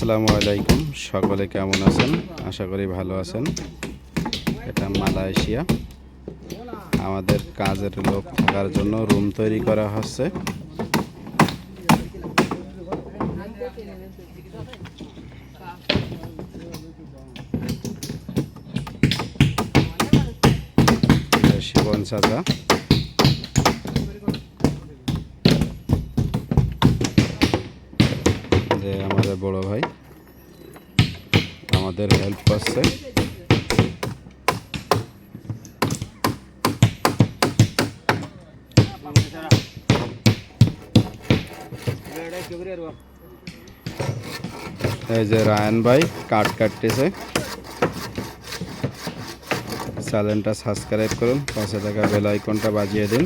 আসসালামু আলাইকুম। সকলে কেমন আছেন? আশা করি ভালো আছেন। এটা মালয়েশিয়া। আমাদের কাজের লোক থাকার জন্য রুম তৈরি করা হচ্ছে। শিবন চাচা। আমাদের বড় ভাই। আমাদের হেল্প করছে। এই যে রায়ন ভাই কাট কাটতেছে। চ্যানেলটা সাবস্ক্রাইব করুন, পাশে থাকা বেল আইকনটা বাজিয়ে দিন।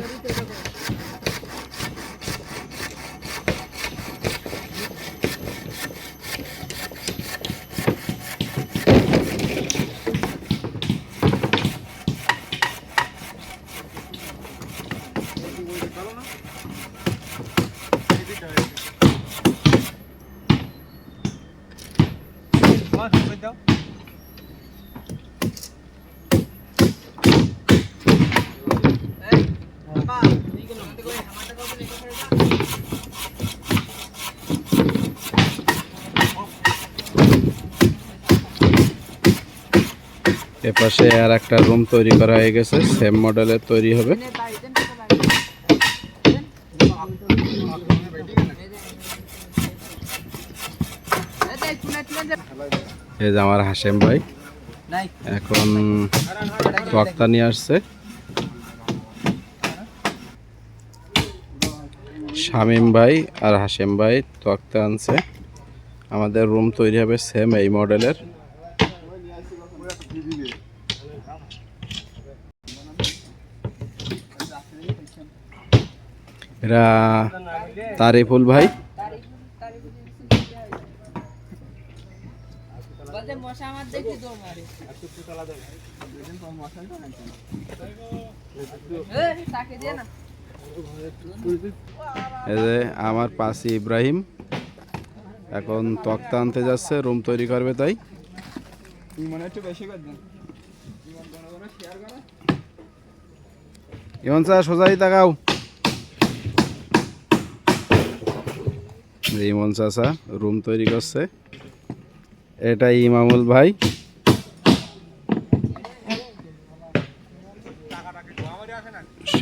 এপাশে আর একটা রুম তৈরি করা হয়ে গেছে সেম মডেলের তৈরি হবে এই যে আমার হাসেম ভাই। এখন তক্তা নিয়ে আসছে। শামিম ভাই আর হাসেম ভাই তক্তা আনছে। আমাদের রুম তৈরি হবে সেম এই মডেলের এরা তারিফুল ভাই। বলতে মশা আমার দেখি দৌড় মারে। এই, তাকে দিয়ে না। এই যে আমার পাশে ইব্রাহিম। এখন তক্তা আনতে যাচ্ছে রুম তৈরি করবে তাই। ইমন স্যার সোজাই তাকাও। ইমন চাচা রুম তৈরি করছে। এটা ইমামুল ভাই।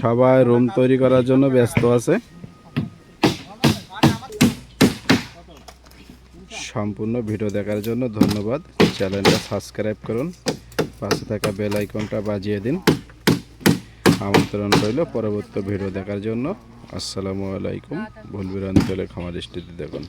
সবাই রুম তৈরি করার জন্য ব্যস্ত আছে। সম্পূর্ণ ভিডিও দেখার জন্য ধন্যবাদ। চ্যানেলটা সাবস্ক্রাইব করুন। পাশে থাকা বেল আইকনটা বাজিয়ে দিন। আমন্ত্রণ রইল পরবর্তী ভিডিও দেখার জন্য। আসসালামু আলাইকুম। ভুল বিরান্তি হলে ক্ষমা দৃষ্টিতে দেখুন।